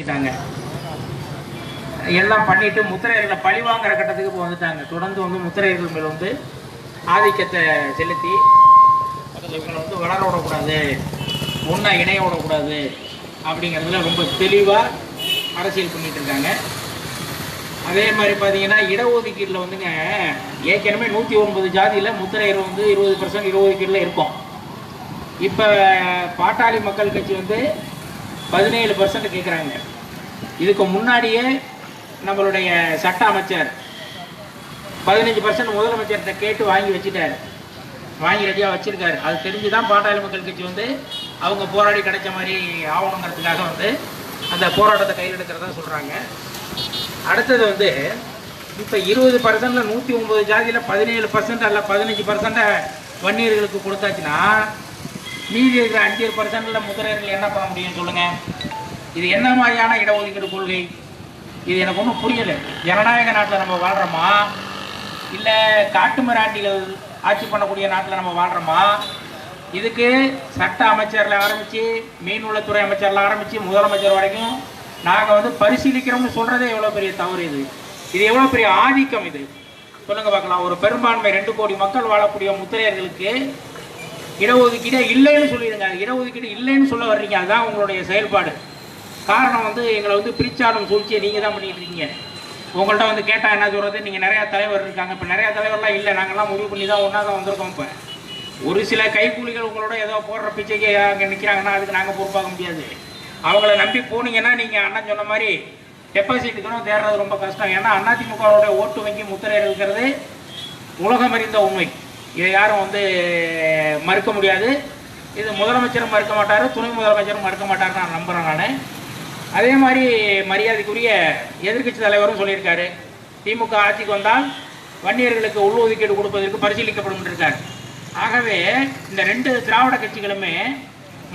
பண்ணிட்டாங்க எல்லாம் பண்ணிட்டு முத்திரையர்களை பழி வாங்குற கட்டத்துக்கு இப்போ வந்துட்டாங்க. தொடர்ந்து வந்து முத்திரையர்கள் மேல வந்து ஆதிக்கத்தை செலுத்தி இவங்களை வந்து வளர விடக்கூடாது ஒன்றா இணைய விடக்கூடாது அப்படிங்கிறதுல ரொம்ப தெளிவாக அரசியல் பண்ணிட்டு இருக்காங்க. அதே மாதிரி பார்த்தீங்கன்னா இடஒதுக்கீட்டில் வந்துங்க ஏற்கனவே நூற்றி ஒன்பது ஜாதியில் முத்திரையர் வந்து இருபது பர்சன்ட் இடஒதுக்கீட்டில் இருக்கும். இப்போ பாட்டாளி மக்கள் கட்சி வந்து பதினேழு பர்சன்ட் கேட்குறாங்க இதுக்கு முன்னாடியே நம்மளுடைய சட்ட அமைச்சர் பதினஞ்சு பர்சன்ட் முதலமைச்சர்கிட்ட கேட்டு வாங்கி வச்சுட்டாரு. வாங்கி ரெடியாக வச்சுருக்காரு. அது தெரிஞ்சு தான் பாட்டாளி மக்கள் கட்சி வந்து அவங்க போராடி கிடைச்ச மாதிரி ஆகணுங்கிறதுக்காக வந்து அந்த போராட்டத்தை கையில் எடுக்கிறதா சொல்கிறாங்க அடுத்தது வந்து இப்போ இருபது பர்சன்ட்டில் நூற்றி ஒம்பது ஜாதியில் பதினேழு பர்சன்ட் அல்ல பதினஞ்சு பர்சன்ட்டை வன்னியர்களுக்கு கொடுத்தாச்சுன்னா மீதி இருக்கிற அஞ்சு பர்சன்ட்ல முதலீடுகள் என்ன பண்ண முடியும் சொல்லுங்க? இது என்ன மாதிரியான இடஒதுக்கீடு கொள்கை? இது எனக்கு ஒன்றும் புரியலை. ஜனநாயக நாட்டில் நம்ம வாழ்கிறோமா இல்லை காட்டு மிராண்டிகள் ஆட்சி பண்ணக்கூடிய நாட்டில் நம்ம வாழ்கிறோமா இதுக்கு சட்ட அமைச்சரில் ஆரம்பித்து மீன்வளத்துறை அமைச்சரில் ஆரம்பித்து முதலமைச்சர் வரைக்கும் நாங்கள் வந்து பரிசீலிக்கிறோம்னு சொல்கிறதே எவ்வளோ பெரிய தவறு இது? இது எவ்வளோ பெரிய ஆதிக்கம் இது? சொல்லுங்கள் பார்க்கலாம். ஒரு பெரும்பான்மை ரெண்டு கோடி மக்கள் வாழக்கூடிய முத்திரையர்களுக்கு இடஒதுக்கீடே இல்லைன்னு சொல்லிடுங்க. இடஒதுக்கீடு இல்லைன்னு சொல்ல வர்றீங்க. அதுதான் உங்களுடைய செயல்பாடு. காரணம் வந்து எங்களை வந்து பிரிச்சாலும் சூழ்ச்சியை நீங்கள் தான் பண்ணிட்டு இருக்கீங்க. உங்கள்கிட்ட வந்து கேட்டால் என்ன சொல்கிறது நீங்கள் நிறையா தலைவர் இருக்காங்க. இப்போ நிறையா தலைவர்லாம் இல்லை. நாங்கள்லாம் முடிவு பண்ணி தான் ஒன்றா தான் வந்திருக்கோம் இப்போ. ஒரு சில கைக்கூலிகள் உங்களோட ஏதோ போடுற பிச்சைக்கு அங்கே நிற்கிறாங்கன்னா அதுக்கு நாங்கள் பொறுப்பாக முடியாது. அவங்கள நம்பி போனீங்கன்னா நீங்கள் அண்ணன் சொன்ன மாதிரி டெபாசிட்டுக்கணும் தேடுறது ரொம்ப கஷ்டம். ஏன்னா அதிமுகவோட ஓட்டு வங்கி முத்திரை இருக்கிறது உலகம் அறிந்த உண்மை. இதை யாரும் வந்து மறுக்க முடியாது. இது முதலமைச்சரும் மறுக்க மாட்டார் துணை முதலமைச்சரும் மறுக்க மாட்டார் நான் நம்புகிறேன் நான். அதே மாதிரி மரியாதைக்குரிய எதிர்க்கட்சி தலைவரும் சொல்லியிருக்காரு. திமுக ஆட்சிக்கு வந்தால் வன்னியர்களுக்கு உள்ஒதுக்கீடு கொடுப்பதற்கு பரிசீலிக்கப்படும் இருக்கார். ஆகவே இந்த ரெண்டு திராவிட கட்சிகளுமே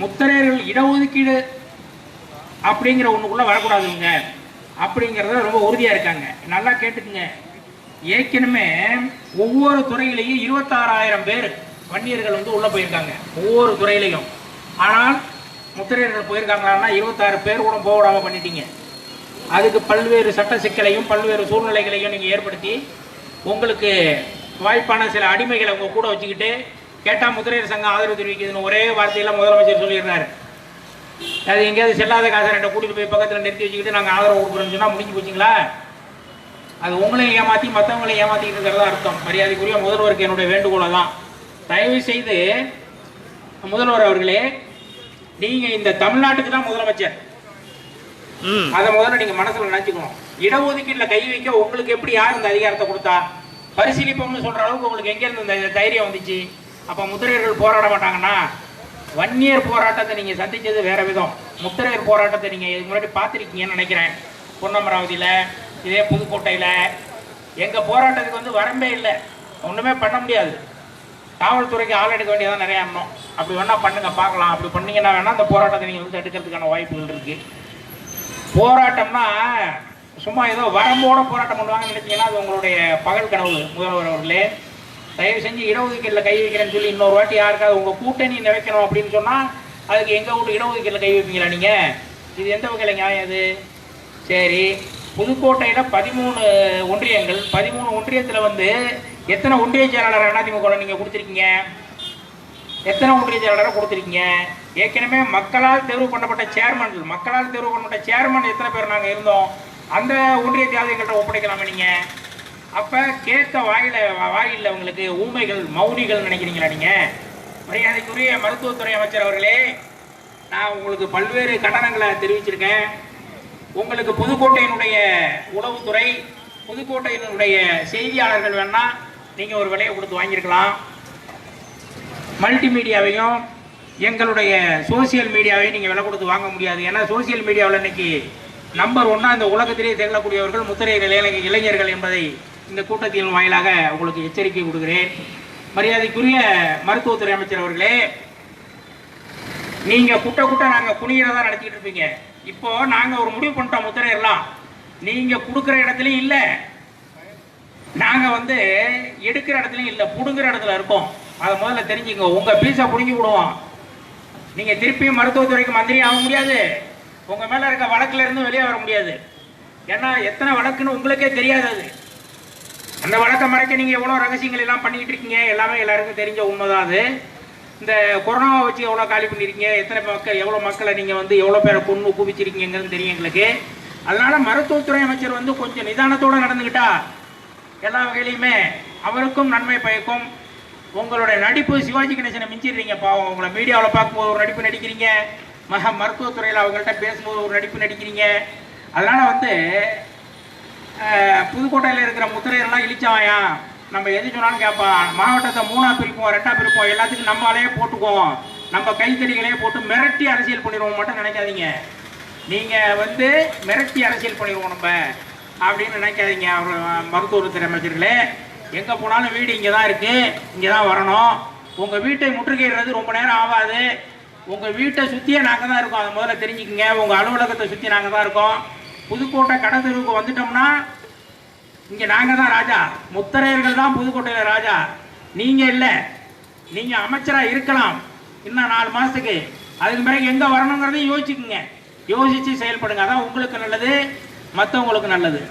முத்தரையர்கள் இடஒதுக்கீடு அப்படிங்கிற ஒன்றுக்குள்ளே வரக்கூடாதுங்க. அப்படிங்கிறத ரொம்ப உறுதியாக இருக்காங்க. நல்லா கேட்டுக்குங்க. ஏற்கனவே ஒவ்வொரு துறையிலையும் இருபத்தாறாயிரம் பேர் வன்னியர்கள் வந்து உள்ளே போயிருக்காங்க. ஒவ்வொரு துறையிலையும். ஆனால் முத்திரையர்கள் போயிருக்காங்களான்னா இருபத்தாறு பேர் கூட போக விடாமல் பண்ணிட்டீங்க. அதுக்கு பல்வேறு சட்ட சிக்கலையும் பல்வேறு சூழ்நிலைகளையும் நீங்கள் ஏற்படுத்தி உங்களுக்கு வாய்ப்பான சில அடிமைகளை உங்கள் கூட வச்சுக்கிட்டு கேட்டால் முத்திரையர் சங்கம் ஆதரவு தெரிவிக்குதுன்னு ஒரே வார்த்தையில் முதலமைச்சர் சொல்லிடுறாரு. அது எங்கேயாவது செல்லாத காசை ரெண்டை கூட்டிகிட்டு போய் பக்கத்தில் நிறுத்தி வச்சுக்கிட்டு நாங்கள் ஆதரவு கொடுக்குறோம்னு சொன்னால் முடிஞ்சு போச்சுங்களா? அது உங்களையும் ஏமாற்றி மற்றவங்களையும் ஏமாற்றிக்கிட்டு இருக்கிறதா அர்த்தம். மரியாதைக்குரிய முதல்வருக்கு என்னுடைய வேண்டுகோளை தான். தயவு செய்து முதல்வர் அவர்களே நீங்க இந்த தமிழ்நாட்டுக்கு தான் முதலமைச்சர். அதை முதல்ல நீங்க மனசுல நினைச்சுக்கணும். இடஒதுக்கீட்டுல கை வைக்க உங்களுக்கு எப்படி யார் இந்த அதிகாரத்தை கொடுத்தா? பரிசீலிப்போம்னு சொல்ற அளவுக்கு உங்களுக்கு எங்க இருந்து இந்த தைரியம் வந்துச்சு? அப்ப முத்திரையர்கள் போராட மாட்டாங்கன்னா வன்னியர் போராட்டத்தை நீங்க சந்திச்சது வேற விதம். முத்திரையர் போராட்டத்தை நீங்க இதுக்கு முன்னாடி பார்த்திருக்கீங்கன்னு நினைக்கிறேன். பொன்னமராவதியில இதே புதுக்கோட்டையில் எங்கள் போராட்டத்துக்கு வந்து வரம்பே இல்லை. ஒன்றுமே பண்ண முடியாது. காவல்துறைக்கு ஆள் எடுக்க வேண்டியதான் நிறைய ஆகணும் அப்படி வேணால் பண்ணுங்க பார்க்கலாம். அப்படி பண்ணீங்கன்னா வேணால் அந்த போராட்டத்தை நீங்கள் வந்து எடுக்கிறதுக்கான வாய்ப்புகள் இருக்குது போராட்டம்னா சும்மா ஏதோ வரம்போட போராட்டம் பண்ணுவாங்கன்னு நினைச்சீங்கன்னா அது உங்களுடைய பகல் கனவு முதல்வர் அவர்களே. தயவு செஞ்சு இடஒதுக்கீட்டில் கை வைக்கிறேன்னு சொல்லி இன்னொரு வாட்டி யாருக்காவது உங்கள் கூட்டணி நிறைக்கணும் அப்படின்னு சொன்னால் அதுக்கு எங்கள் வீட்டு இடஒதுக்கீட்டில் கை வைப்பீங்களா நீங்கள் இது எந்த வகையில் நியாயம் இது சரி. புதுக்கோட்டையில் பதிமூணு ஒன்றியங்கள் பதிமூணு ஒன்றியத்தில் வந்து எத்தனை ஒன்றிய செயலாளர் அதிமுக நீங்கள் கொடுத்துருக்கீங்க? எத்தனை ஒன்றிய செயலாளரை கொடுத்துருக்கீங்க? ஏற்கனவே மக்களால் தேர்வு பண்ணப்பட்ட சேர்மன்கள் மக்களால் தேர்வு பண்ணப்பட்ட சேர்மன் எத்தனை பேர் நாங்கள் இருந்தோம்? அந்த ஒன்றிய தியாகிகள்கிட்ட ஒப்படைக்கலாமே நீங்கள் அப்போ கேட்க வாயில வாயில் உங்களுக்கு ஊமைகள் மௌனிகள் நினைக்கிறீங்களா நீங்கள் மரியாதைக்குரிய மருத்துவத்துறை அமைச்சர் அவர்களே நான் உங்களுக்கு பல்வேறு கண்டனங்களை தெரிவிச்சிருக்கேன். உங்களுக்கு புதுக்கோட்டையினுடைய உளவுத்துறை புதுக்கோட்டையினுடைய செய்தியாளர்கள் வேணா நீங்கள் ஒரு விலையை கொடுத்து வாங்கியிருக்கலாம். மல்டிமீடியாவையும் எங்களுடைய சோசியல் மீடியாவையும் நீங்கள் விலை கொடுத்து வாங்க முடியாது. ஏன்னா சோசியல் மீடியாவில் இன்னைக்கு நம்பர் ஒன்றா இந்த உலகத்திலேயே திகழக்கூடியவர்கள் முத்திரைகள் இளை- இளைஞர்கள் என்பதை இந்த கூட்டத்தின் வாயிலாக உங்களுக்கு எச்சரிக்கை கொடுக்கிறேன். மரியாதைக்குரிய மருத்துவத்துறை அமைச்சர் அவர்களே நீங்கள் குட்ட குட்ட நாங்க குனிகிறதா நடத்திட்டு இருப்பீங்க. இப்போ நாங்க ஒரு முடிவு பண்ணிட்டோம் முத்திரையர்லாம் நீங்க கொடுக்குற இடத்துலயும் இல்ல. நாங்க வந்து எடுக்கிற இடத்துலயும் இல்ல புடுங்குற இடத்துல இருக்கோம். அதை முதல்ல தெரிஞ்சுங்க உங்க பீஸை புடுங்கி விடுவோம். நீங்க திருப்பியும் மருத்துவத்துறைக்கு மந்திரி ஆக முடியாது. உங்க மேல இருக்க வழக்குல இருந்து வெளியே வர முடியாது. ஏன்னா எத்தனை வழக்குன்னு உங்களுக்கே தெரியாது அது. அந்த வழக்கை மறைக்க நீங்க எவ்வளவு ரகசியங்கள் எல்லாம் பண்ணிக்கிட்டு இருக்கீங்க? எல்லாமே எல்லாருக்கும் தெரிஞ்ச உண்மைதான் அது. இந்த கொரோனாவை வச்சு எவ்வளோ காலி பண்ணியிருக்கீங்க எத்தனை மக்கள் எவ்வளோ மக்களை நீங்கள் வந்து எவ்வளோ பேரை கொண்டு குவிச்சிருக்கீங்கிறது தெரியும் எங்களுக்கு. அதனால மருத்துவத்துறை அமைச்சர் வந்து கொஞ்சம் நிதானத்தோடு நடந்துக்கிட்டா எல்லா வகையிலையுமே அவருக்கும் நன்மை பயக்கும். உங்களுடைய நடிப்பு சிவாஜி கணேசனை மிஞ்சிடுறீங்க பாவம். உங்களை மீடியாவில் பார்க்கும்போது ஒரு நடிப்பு நடிக்கிறீங்க. மக மருத்துவத்துறையில் அவங்கள்ட்ட பேசும்போது ஒரு நடிப்பு நடிக்கிறீங்க. அதனால் வந்து புதுக்கோட்டையில் இருக்கிற முத்திரையெல்லாம் இழிச்சவாயா நம்ம எது சொன்னாலும் கேட்பான். மாவட்டத்தை மூணா பிரிப்போம் ரெண்டா பிரிப்போம் எல்லாத்துக்கும் நம்மளாலே போட்டுக்குவோம். நம்ம கைத்தறிகளே போட்டு மிரட்டி அரசியல் பண்ணிடுவோம் மட்டும் நினைக்காதீங்க. நீங்கள் வந்து மிரட்டி அரசியல் பண்ணிடுவோம் நம்ம அப்படின்னு நினைக்காதீங்க அவர் மருத்துவத்துறை அமைச்சர்களே. எங்கே போனாலும் வீடு இங்கே தான் இருக்குது இங்கே தான் வரணும். உங்கள் வீட்டை முற்றுகையிடுறது ரொம்ப நேரம் ஆகாது. உங்கள் வீட்டை சுற்றியே நாங்கள் தான் இருக்கோம். அதை முதல்ல தெரிஞ்சுக்கங்க. உங்கள் அலுவலகத்தை சுற்றி நாங்கள் தான் இருக்கோம். புதுக்கோட்டை கடத்தெருவுக்கு வந்துட்டோம்னா இங்க நாங்க தான் ராஜா. முத்தரையர்கள் தான் புதுக்கோட்டையில ராஜா. நீங்க இல்ல. நீங்க அமைச்சரா இருக்கலாம். இன்னும் நாலு மாசத்துக்கு. அதுக்கு பிறகு எங்க வரணுங்கிறதையும் யோசிச்சுக்குங்க. யோசிச்சு செயல்படுங்க. அதான் உங்களுக்கு நல்லது மற்றவங்களுக்கு நல்லது.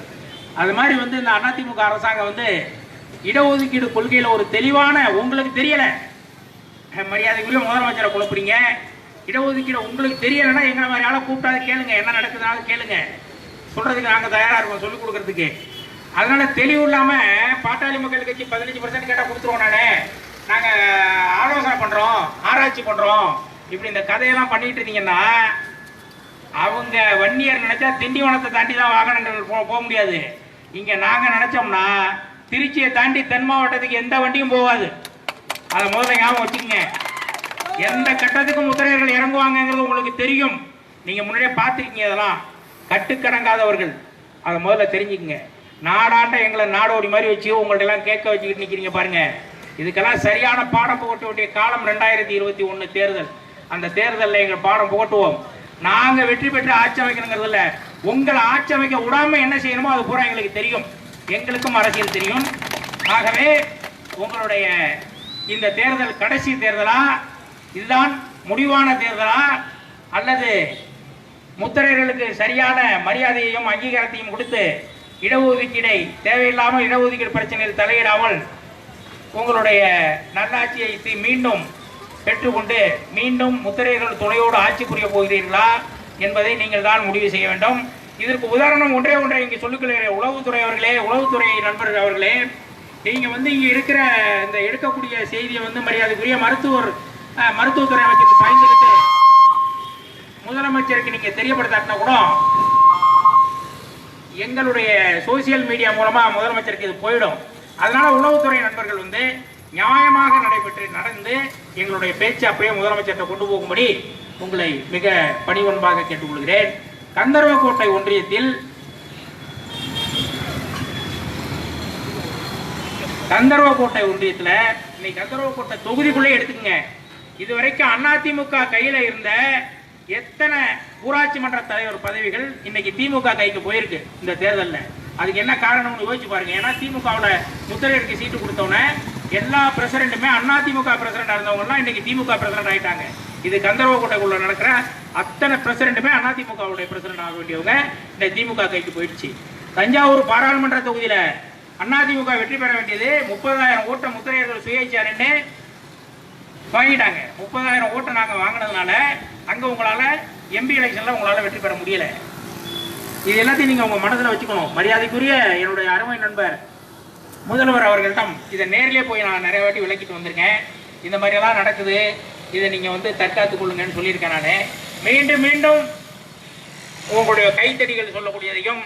அது மாதிரி வந்து இந்த அதிமுக அரசாங்கம் வந்து இடஒதுக்கீடு கொள்கையில் ஒரு தெளிவான உங்களுக்கு தெரியலை. மரியாதைக்குரிய முதலமைச்சரை குழப்புறீங்க. இடஒதுக்கீடு உங்களுக்கு தெரியலைன்னா எங்களை மாதிரி ஆளை கூப்பிட்டாது கேளுங்க. என்ன நடக்குதுனாலும் கேளுங்க. சொல்றதுக்கு நாங்கள் தயாராக இருக்கோம். சொல்லிக் கொடுக்கறதுக்கு. அதனால தெளிவு இல்லாம பாட்டாளி மக்கள் கட்சி பதினஞ்சு பர்சன்ட் கேட்டா கொடுத்துருவோம் நானே. நாங்க ஆலோசனை பண்றோம் ஆராய்ச்சி பண்றோம். இப்படி இந்த கதையெல்லாம் பண்ணிட்டு இருந்தீங்கன்னா அவங்க வன்னியர் நினைச்சா திண்டிவனத்தை தாண்டி தான் வாகனங்கள் போ- போக முடியாது. இங்க நாங்க நினைச்சோம்னா திருச்சியை தாண்டி தென் மாவட்டத்துக்கு எந்த வண்டியும் போகாது. அதை முதல்ல ஞாபகம் வச்சுக்கோங்க. எந்த கட்டத்துக்கும் முத்திரையர்கள் இறங்குவாங்கங்கிறது உங்களுக்கு தெரியும். நீங்க முன்னாடியே பார்த்துருக்கீங்க அதெல்லாம் கட்டுக்கடங்காதவர்கள். அதை முதல்ல தெரிஞ்சுக்கங்க. நாடாண்ட எங்களை நாடோடி மாதிரி வச்சு உங்கள்ட்ட எல்லாம் கேட்க வச்சுக்கிட்டு நிற்கிறீங்க பாருங்க. இதுக்கெல்லாம் சரியான பாடம் புகட்ட வேண்டிய காலம் ரெண்டாயிரத்தி இருபத்தி ஒன்று தேர்தல். அந்த தேர்தலில் எங்கள் பாடம் புகட்டுவோம். நாங்கள் வெற்றி பெற்று ஆட்சி அமைக்கணுங்கிறது உங்களை ஆட்சி அமைக்க விடாம என்ன செய்யணுமோ அது பூரா எங்களுக்கு தெரியும். எங்களுக்கும் அரசியல் தெரியும். ஆகவே உங்களுடைய இந்த தேர்தல் கடைசி தேர்தலா இதுதான் முடிவான தேர்தலா அல்லது முத்திரையர்களுக்கு சரியான மரியாதையையும் அங்கீகாரத்தையும் கொடுத்து இடஒதுக்கீடை தேவையில்லாமல் இடஒதுக்கீடு பிரச்சனையில் தலையிடாமல் உங்களுடைய நல்லாட்சியை மீண்டும் பெற்றுக்கொண்டு மீண்டும் முத்திரைகள் துணையோடு ஆட்சி புரிய போகிறீர்களா என்பதை நீங்கள் தான் முடிவு செய்ய வேண்டும். இதற்கு உதாரணம் ஒன்றே ஒன்றை இங்கே சொல்லிக்கொள்கிற உளவுத்துறை அவர்களே உளவுத்துறை நண்பர்கள் அவர்களே நீங்கள் வந்து இங்கே இருக்கிற இந்த எடுக்கக்கூடிய செய்தியை வந்து மரியாதைக்குரிய மருத்துவர் மருத்துவத்துறை அமைச்சருக்கு பயந்துக்கிட்டு முதலமைச்சருக்கு நீங்கள் தெரியப்படுத்தாட்டினா கூட எங்களுடைய சோசியல் மீடியா மூலமாக முதலமைச்சருக்கு இது போயிடும். அதனால உளவுத்துறை நண்பர்கள் வந்து நியாயமாக நடைபெற்று நடந்து எங்களுடைய பேச்சு அப்படியே முதலமைச்சர்கிட்ட கொண்டு போகும்படி உங்களை மிக பணிவன்பாக கேட்டுக்கொள்கிறேன். கந்தர்வக்கோட்டை ஒன்றியத்தில் கந்தர்வக்கோட்டை ஒன்றியத்தில் இன்னைக்கு கந்தர்வக்கோட்டை தொகுதிக்குள்ளே எடுத்துக்கங்க. இது வரைக்கும் அதிமுக கையில் இருந்த எத்தனை ஊராட்சி மன்ற தலைவர் பதவிகள் இன்னைக்கு திமுக கைக்கு போயிருக்கு இந்த தேர்தலில்? அதுக்கு என்ன காரணம்னு யோசிச்சு பாருங்க. ஏன்னா திமுகவோட முத்திரையருக்கு சீட்டு கொடுத்தோன்னே எல்லா பிரசிடென்ட்டுமே அண்ணா திமுக இருந்தவங்க இருந்தவங்கலாம் இன்னைக்கு திமுக பிரசிடென்ட் ஆயிட்டாங்க. இது கந்தர்வக்கோட்டைக்குள்ள நடக்கிற அத்தனை பிரசிடென்ட்டுமே அதிமுகவுடைய பிரசிடென்ட் ஆக வேண்டியவங்க இந்த திமுக கைக்கு போயிடுச்சு. தஞ்சாவூர் பாராளுமன்ற தொகுதியில் அதிமுக வெற்றி பெற வேண்டியது முப்பதாயிரம் ஓட்ட முத்திரையர்கள் சுயேட்சாருன்னு வாங்கிட்டாங்க. முப்பதாயிரம் ஓட்டை நாங்கள் வாங்கினதுனால அங்கே உங்களால் எம்பி எலெக்ஷனில் உங்களால் வெற்றி பெற முடியல. இது எல்லாத்தையும் நீங்கள் உங்கள் மனசில் வச்சுக்கணும். மரியாதைக்குரிய என்னுடைய அருமை நண்பர் முதல்வர் அவர்களிடம் இதை நேரிலே போய் நான் நிறைய வாட்டி விளக்கிட்டு வந்திருக்கேன். இந்த மாதிரி எல்லாம் நடக்குது. இதை நீங்கள் வந்து தற்காத்து கொள்ளுங்கன்னு சொல்லியிருக்கேன் நான். மீண்டும் மீண்டும் உங்களுடைய கைத்தடிகள் சொல்லக்கூடியதையும்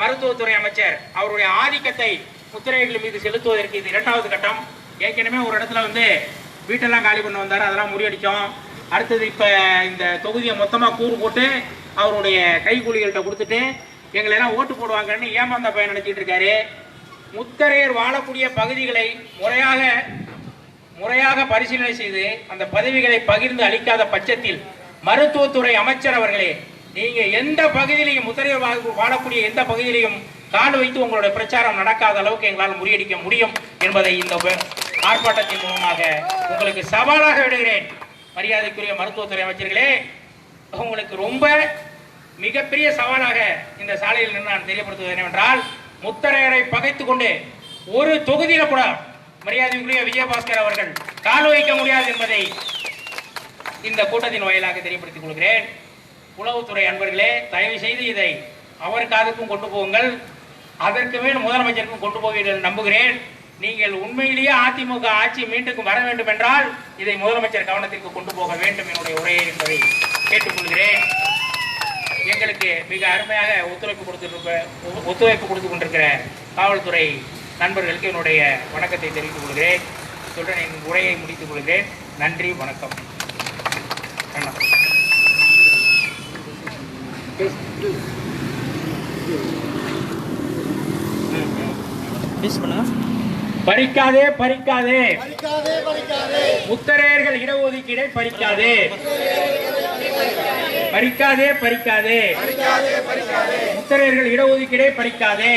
மருத்துவத்துறை அமைச்சர் அவருடைய ஆதிக்கத்தை முத்திரைகள் மீது செலுத்துவதற்கு இது இரண்டாவது கட்டம். ஏற்கனவே ஒரு இடத்துல வந்து வீட்டெல்லாம் காலி பண்ண வந்தார். அதெல்லாம் முறியடிச்சோம். அடுத்தது இப்போ இந்த தொகுதியை மொத்தமாக கூறு போட்டு அவருடைய கைக்கூலிகள்கிட்ட கொடுத்துட்டு எங்களை எல்லாம் ஓட்டு போடுவாங்கன்னு ஏமாந்த பயன் நினச்சிட்டு இருக்காரு. முத்தரையர் வாழக்கூடிய பகுதிகளை முறையாக முறையாக பரிசீலனை செய்து அந்த பதவிகளை பகிர்ந்து அளிக்காத பட்சத்தில் மருத்துவத்துறை அமைச்சர் அவர்களே நீங்க எந்த பகுதியிலையும் முத்திரையர் வாழக்கூடிய எந்த பகுதியிலையும் கால் வைத்து உங்களுடைய பிரச்சாரம் நடக்காத அளவுக்கு எங்களால் முறியடிக்க முடியும் என்பதை இந்த ஆர்ப்பாட்டத்தின் மூலமாக உங்களுக்கு சவாலாக விடுகிறேன். மரியாதைக்குரிய மருத்துவத்துறை அமைச்சர்களே உங்களுக்கு ரொம்ப மிகப்பெரிய சவாலாக இந்த சாலையில் நின்று நான் தெரியப்படுத்துவது என்னவென்றால் முத்தரையரை பகைத்துக் கொண்டு ஒரு தொகுதியில கூட மரியாதைக்குரிய விஜயபாஸ்கர் அவர்கள் கால் வைக்க முடியாது என்பதை இந்த கூட்டத்தின் வாயிலாக தெரியப்படுத்திக் கொள்கிறேன். உளவுத்துறை அன்பர்களே தயவு செய்து இதை அவர் காதுக்கும் கொண்டு போகுங்கள் அதற்கு மேல் முதலமைச்சருக்கும் கொண்டு போவீர்கள் நம்புகிறேன். நீங்கள் உண்மையிலேயே அதிமுக ஆட்சி மீண்டும் வர வேண்டும் என்றால் இதை முதலமைச்சர் கவனத்திற்கு கொண்டு போக வேண்டும் என்னுடைய உரையை என்பதை கேட்டுக்கொள்கிறேன். எங்களுக்கு மிக அருமையாக ஒத்துழைப்பு கொடுத்துருக்க ஒத்துழைப்பு கொடுத்து கொண்டிருக்கிற காவல்துறை நண்பர்களுக்கு என்னுடைய வணக்கத்தை தெரிவித்துக் கொள்கிறேன். சொல்றேன் என் உரையை முடித்துக் கொள்கிறேன். நன்றி வணக்கம். வணக்கம். பண்ணுங்க பறிக்காதே பறிக்காதே. முத்தரையர்கள் இடஒதுக்கீடை பறிக்காதே. பறிக்காதே பறிக்காதே. முத்தரையர்கள் இடஒதுக்கீடை பறிக்காதே?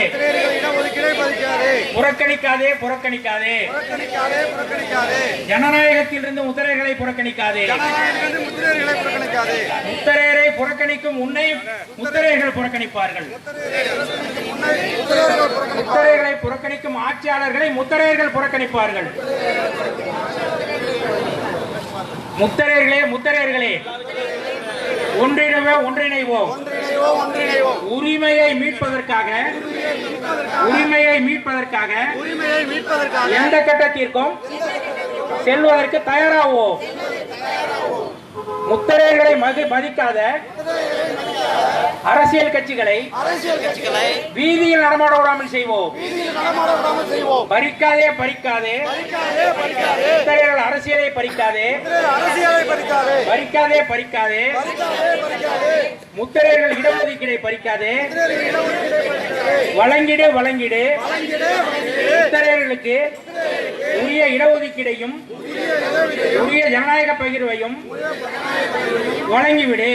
புறக்கணிக்காதே புறக்கணிக்காதே. புறக்கணிக்காதே புறக்கணிக்காதே. ஜனநாயகத்திலிருந்து முத்தரையர்களை புறக்கணிக்காதே. முத்தரையரை புறக்கணிக்கும் உன்னை முத்தரையர்கள் புறக்கணிப்பார்கள். முத்திரையர்கள் புறக்கணி முத்தரையர்களை புறக்கணிக்கும் ஆட்சியாளர்களை முத்தரையர்கள் புறக்கணிப்பார்கள். முத்தரையர்களே முத்தரையர்களே ஒன்றிணைவே ஒன்றிணைவோம். உரிமையை மீட்பதற்காக உரிமையை மீட்பதற்காக உரிமையை மீட்பதற்காக எந்த கட்டத்திற்கும் செல்வதற்கு தயாராவோம். முத்தரையர்களை மதி மதிக்காத அரசியல் கட்சிகளை அரசியல் கட்சிகளை வீதியில் நடமாட விடாமல் செய்வோம். வீதியில் நடமாட விடாமல் செய்வோம். பறிக்காதே பறிக்காதே. பறிக்காதே பறிக்காதே. அரசியலை பறிக்காதே. அரசியலை பறிக்காதே. பறிக்காதே பறிக்காதே. பறிக்காதே பறிக்காதே. முத்தரையர்கள் இடஒதுக்கீடை பறிக்காதே. வழங்கிடே வழங்கிடே. முத்தரையர்களுக்கு உரிய இடஒதுக்கீடையும் உரிய ஜனநாயக பகிர்வையும் வழங்கிவிடு.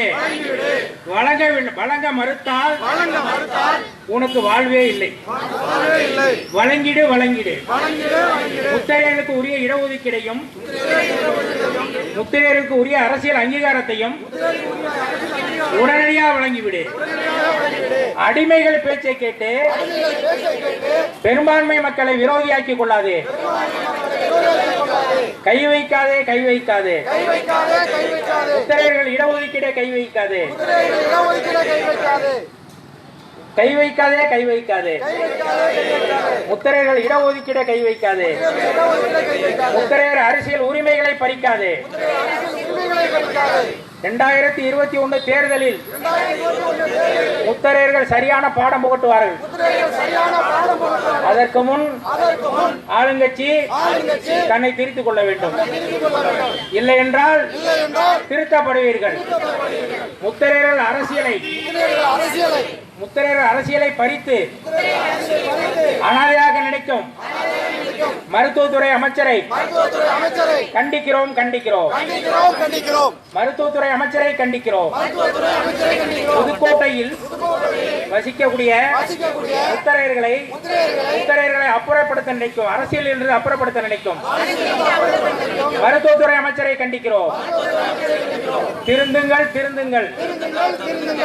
வழங்க வழங்க மறுத்தால் வழங்க மறுத்தால் உனக்கு வாழ்வே இல்லை. வழங்கிடு வழங்கிடு. வழங்கிடே உரிய இடஒதுக்கீடையும் முத்திரையருக்கு உரிய அரசியல் அங்கீகாரத்தையும் உடனடியாக வழங்கிவிடு. அடிமைகள் பேச்சை கேட்டு பெரும்பான்மை மக்களை விரோதியாக்கிக் கொள்ளாதே. கை வைக்காதே கை வைக்காதே. கை வைக்காதே கை வைக்காதே. முத்திரையர்கள் இடஒதுக்கீடை கை வைக்காதே. முத்திரையர்கள் இடஒதுக்கீடை கை வைக்காதே. கை வைக்காதே கை வைக்காதே. முத்திரையர்கள் இடஒதுக்கீடை கை வைக்காதே. முத்திரையர் அரசியல் உரிமைகளை பறிக்காதே. உரிமைகளை பறிக்காதே. இரண்டாயிரத்தி இருபத்தி ஒன்று தேர்தலில் முத்தரையர்கள் சரியான பாடம் புகட்டுவார்கள். அதற்கு முன் ஆளுங்கட்சி தன்னை திருத்திக் கொள்ள வேண்டும். இல்லை என்றால் திருத்தப்படுவீர்கள். முத்தரையர்கள் அரசியலை முத்திரையர்கள் அரசியலை பறித்து அனாதையாக நினைக்கும். மருத்துவத்துறை அமைச்சரை கண்டிக்கிறோம் கண்டிக்கிறோம். மருத்துவத்துறை அமைச்சரை கண்டிக்கிறோம். புதுக்கோட்டையில் வசிக்கக்கூடிய முத்தரையர்களை முத்திரையர்களை அப்புறப்படுத்த நினைக்கும் அரசியலில் இருந்து அப்புறப்படுத்த நினைக்கும். மருத்துவத்துறை அமைச்சரை கண்டிக்கிறோம். திருந்துங்கள் திருந்துங்கள்.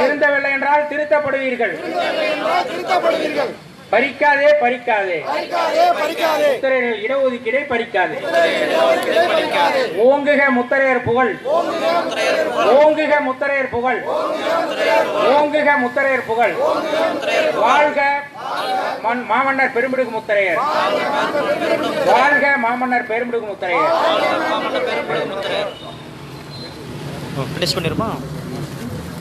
திருந்தவில்லை என்றால் திருத்தப்படுவீர்கள். என்றால் திருத்தப்படுவீர்கள். பறிக்காதே பறிக்காதே. முத்தரையர்கள் இடஒதுக்கீடை பறிக்காதே. ஓங்குக முத்தரையர் புகழ். ஓங்குக முத்தரையர் புகழ். ஓங்குக முத்தரையர் புகழ். வாழ்க மன் மாமன்னர் பெருமிடுகு முத்தரையர். வாழ்க மாமன்னர் பெருமிடுகு முத்தரையர். பண்ணிருப்பான்